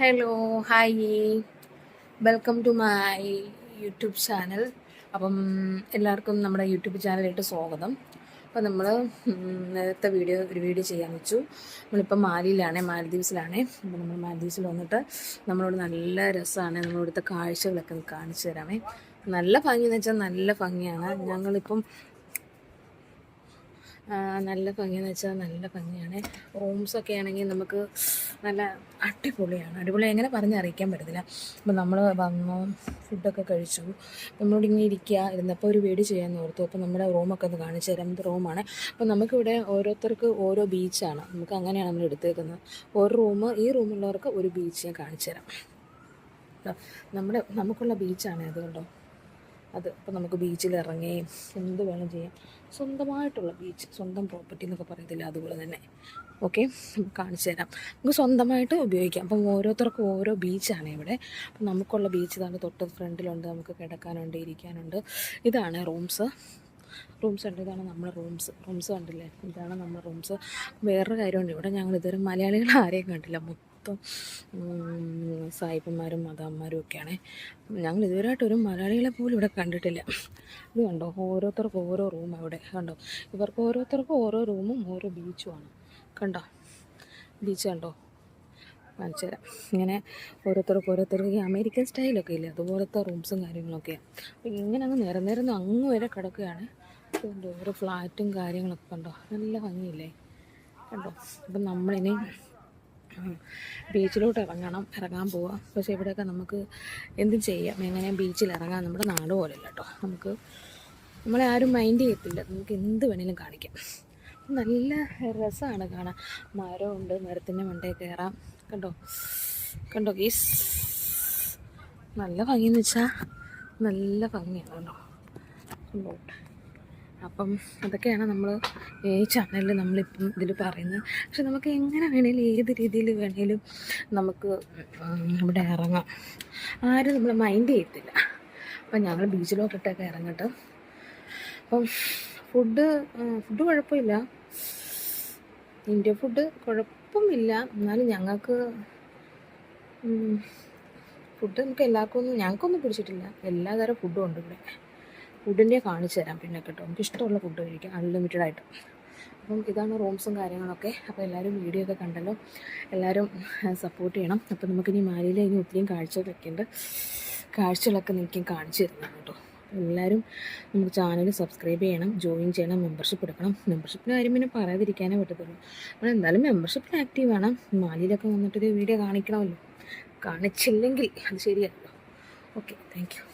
Hello hi welcome to my YouTube channel അപ്പം എല്ലാവർക്കും നമ്മുടെ യൂട്യൂബ് ചാനലായിട്ട് സ്വാഗതം. അപ്പം നമ്മൾ നേരത്തെ വീഡിയോ ഒരു വീഡിയോ ചെയ്യാൻ വെച്ചു. നമ്മളിപ്പോൾ മാലിയിലാണേ മാലദ്വീപ്സിലാണേ. അപ്പം നമ്മൾ മാലദ്വീപ്സിൽ വന്നിട്ട് നമ്മളോട് നല്ല രസമാണ് നമ്മളിവിടുത്തെ കാഴ്ചകളൊക്കെ കാണിച്ചു തരാമേ. നല്ല ഭംഗി എന്ന് വെച്ചാൽ നല്ല ഭംഗിയാണ്. ഞങ്ങളിപ്പം നല്ല ഭംഗിയെന്ന് വെച്ചാൽ നല്ല ഭംഗിയാണ്. റൂംസൊക്കെ ആണെങ്കിൽ നമുക്ക് നല്ല അടിപൊളിയാണ്. അടിപൊളി എങ്ങനെ പറഞ്ഞറിയിക്കാൻ പറ്റത്തില്ല. അപ്പം നമ്മൾ വന്നു ഫുഡൊക്കെ കഴിച്ചു. നമ്മളോട് ഇങ്ങനെ ഇരിക്കുക ഇരുന്നപ്പോൾ ഒരു വീട് ചെയ്യാൻ ഓർത്തു. അപ്പോൾ നമ്മുടെ റൂമൊക്കെ ഒന്ന് കാണിച്ചു തരാം. ഇത് റൂമാണ് അപ്പോൾ നമുക്കിവിടെ ഓരോരുത്തർക്ക് ഓരോ ബീച്ചാണ് നമുക്ക് അങ്ങനെയാണ് നമ്മൾ എടുത്തേക്കുന്നത്. ഒരു റൂം ഈ റൂമുള്ളവർക്ക് ഒരു ബീച്ച് ഞാൻ കാണിച്ചു തരാം. നമ്മുടെ നമുക്കുള്ള ബീച്ചാണ് അത് കണ്ടോ അത് അപ്പോൾ നമുക്ക് ബീച്ചിൽ ഇറങ്ങി എന്ത് വേണം ചെയ്യാം. സ്വന്തമായിട്ടുള്ള ബീച്ച് സ്വന്തം പ്രോപ്പർട്ടി എന്നൊക്കെ പറയത്തില്ല അതുപോലെ തന്നെ. ഓക്കെ കാണിച്ചു തരാം. നമുക്ക് സ്വന്തമായിട്ട് ഉപയോഗിക്കാം. അപ്പം ഓരോരുത്തർക്കും ഓരോ ബീച്ചാണ് ഇവിടെ. അപ്പം നമുക്കുള്ള ബീച്ച് ഇതാണ്. തൊട്ട് ഫ്രണ്ടിലുണ്ട്. നമുക്ക് കിടക്കാനുണ്ട് ഇരിക്കാനുണ്ട്. ഇതാണ് റൂംസ് റൂംസ് ഉണ്ട്. ഇതാണ് നമ്മുടെ റൂംസ് റൂംസ് കണ്ടില്ലേ? ഇതാണ് നമ്മുടെ റൂംസ് വേറൊരു കാര്യമുണ്ട്. ഇവിടെ ഞങ്ങൾ ഇതുവരെ മലയാളികൾ ആരെയും കണ്ടില്ല. മൊത്തം സായിപ്പന്മാരും മദാമ്മമാരും ഒക്കെയാണ്. ഞങ്ങൾ ഇതുവരെയായിട്ട് ഒരു മലയാളികളെ പോലും ഇവിടെ കണ്ടിട്ടില്ല. ഇത് കണ്ടോ? ഓരോരുത്തർക്കും ഓരോ റൂം അവിടെ കണ്ടോ? ഇവർക്ക് ഓരോരുത്തർക്കും ഓരോ റൂമും ഓരോ ബീച്ചുമാണ് കണ്ടോ? ബീച്ച് കണ്ടോ? കാണിച്ചു ഇങ്ങനെ ഓരോരുത്തർക്ക് ഓരോരുത്തർക്ക് ഈ അമേരിക്കൻ സ്റ്റൈലൊക്കെ ഇല്ലേ? അതുപോലത്തെ റൂംസും കാര്യങ്ങളൊക്കെയാണ് അപ്പോൾ ഇങ്ങനെ അങ്ങ് നേരം നേരം അങ്ങ് വരെ കിടക്കുകയാണ്. ഓരോ ഫ്ലാറ്റും കാര്യങ്ങളൊക്കെ കണ്ടോ? നല്ല ഭംഗിയില്ലേ? കണ്ടോ? അപ്പം നമ്മളിനി ബീച്ചിലോട്ട് ഇറങ്ങണം ഇറങ്ങാൻ പോവാം. പക്ഷേ ഇവിടെയൊക്കെ നമുക്ക് എന്തും ചെയ്യാം. എങ്ങനെ ബീച്ചിൽ ഇറങ്ങാൻ നമ്മുടെ നാട് പോലെയല്ല കേട്ടോ നമുക്ക് നമ്മളെ ആരും മൈൻഡ് ചെയ്യത്തില്ല. നമുക്ക് എന്ത് വേണേലും കാണിക്കാം. നല്ല രസമാണ് കാണാൻ. മരമുണ്ട് മരത്തിന്റെ മണ്ടേ കയറാം കണ്ടോ? കണ്ടോ? ഗീസ് നല്ല ഭംഗിയെന്ന് വെച്ചാൽ നല്ല ഭംഗിയാണ് കണ്ടോ കണ്ടോ? അപ്പം അതൊക്കെയാണ് നമ്മൾ ഈ ചാനലിൽ നമ്മളിപ്പം ഇതിൽ പറയുന്നത്. പക്ഷെ നമുക്ക് എങ്ങനെ വേണേലും ഏത് രീതിയിൽ വേണേലും നമുക്ക് ഇവിടെ ഇറങ്ങാം. ആരും നമ്മൾ മൈൻഡ് ചെയ്യത്തില്ല. അപ്പം ഞങ്ങൾ ബീച്ചിലോട്ടിട്ടൊക്കെ ഇറങ്ങട്ട്. അപ്പം ഫുഡ് ഫുഡ് കുഴപ്പമില്ല. ഇന്ത്യ ഫുഡ് കുഴപ്പമില്ല. എന്നാലും ഞങ്ങൾക്ക് ഫുഡ് നമുക്ക് എല്ലാവർക്കും ഒന്നും ഞങ്ങൾക്കൊന്നും പിടിച്ചിട്ടില്ല. എല്ലാതരം ഫുഡും ഉണ്ട് ഇവിടെ. ഫുഡിന്റെ കാണിച്ചു തരാം പിന്നെ കേട്ടോ. നമുക്ക് ഇഷ്ടമുള്ള ഫുഡ് കഴിക്കാം. അൺലിമിറ്റഡ് ആയിട്ട്. അപ്പം ഇതാണ് റൂംസും കാര്യങ്ങളൊക്കെ. അപ്പോൾ എല്ലാവരും വീഡിയോ ഒക്കെ കണ്ടല്ലോ. എല്ലാവരും സപ്പോർട്ട് ചെയ്യണം. അപ്പോൾ നമുക്കിനി മാലിയിൽ ഇനി ഒത്തിരിയും കാഴ്ചകളൊക്കെ ഉണ്ട് കാഴ്ചകളൊക്കെ എനിക്ക് കാണിച്ചു തരുന്നതാണ് കേട്ടോ. എല്ലാവരും നമ്മുടെ ചാനൽ സബ്സ്ക്രൈബ് ചെയ്യണം ജോയിൻ ചെയ്യണം മെമ്പർഷിപ്പ് എടുക്കണം. മെമ്പർഷിപ്പിന്റെ കാര്യം പിന്നെ പറയാതിരിക്കാനേ പറ്റത്തുള്ളൂ. നമ്മൾ എന്തായാലും മെമ്പർഷിപ്പിൽ ആക്റ്റീവ് ആണ്. മാലിയിലൊക്കെ വന്നിട്ടൊരു വീഡിയോ കാണിക്കണമല്ലോ. കാണിച്ചില്ലെങ്കിൽ അത് ശരിയല്ലോ ഓക്കെ താങ്ക്